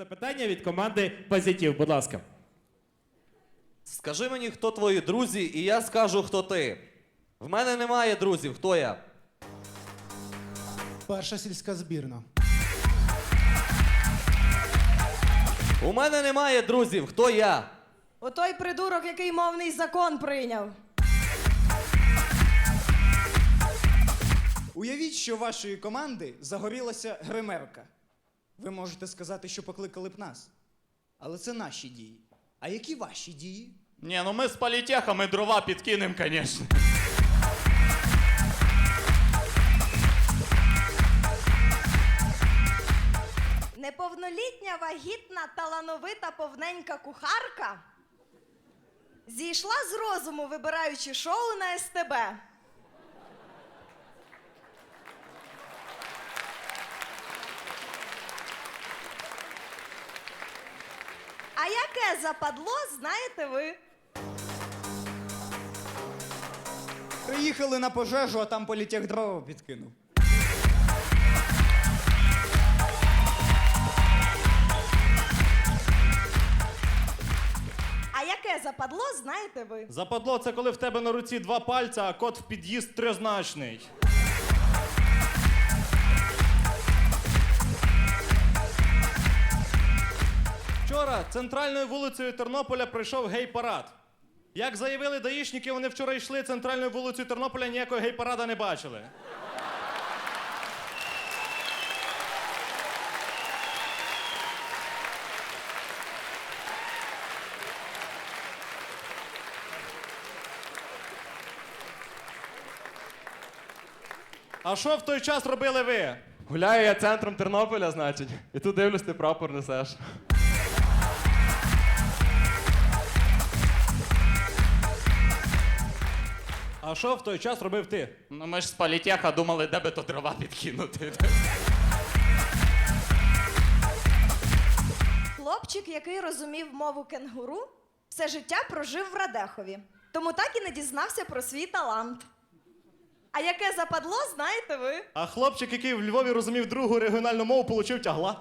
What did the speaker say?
Запитання від команди Позитив, будь ласка. Скажи мені, хто твої друзі, і я скажу, хто ти. В мене немає друзів, хто я? Перша сільська збірна. У мене немає друзів, хто я? Отой придурок, який мовний закон прийняв. Уявіть, що вашої команди загорілася гримерка. Ви можете сказати, що покликали б нас. Але це наші дії. А які ваші дії? Ні, ну ми з політехами дрова підкинемо, звісно. Неповнолітня вагітна талановита повненька кухарка зійшла з розуму, вибираючи шоу на СТБ. А западло, знаєте ви? Приїхали на пожежу, а там політех дрова підкинув. А яке западло, знаєте ви? Западло це коли в тебе на руці два пальця, а код в під'їзд трьозначний. Вчора центральною вулицею Тернополя прийшов гей-парад. Як заявили даїшники, вони вчора йшли центральною вулицею Тернополя, ніякого гей-парада не бачили. А що в той час робили ви? Гуляю я центром Тернополя, значить, і тут дивлюсь, ти прапор несеш. А що в той час робив ти? Ну ми ж з політеха думали, де би то дрова підкинути. Хлопчик, який розумів мову кенгуру, все життя прожив в Радехові, тому так і не дізнався про свій талант. А яке западло, знаєте ви? А хлопчик, який в Львові розумів другу регіональну мову, получив тягла.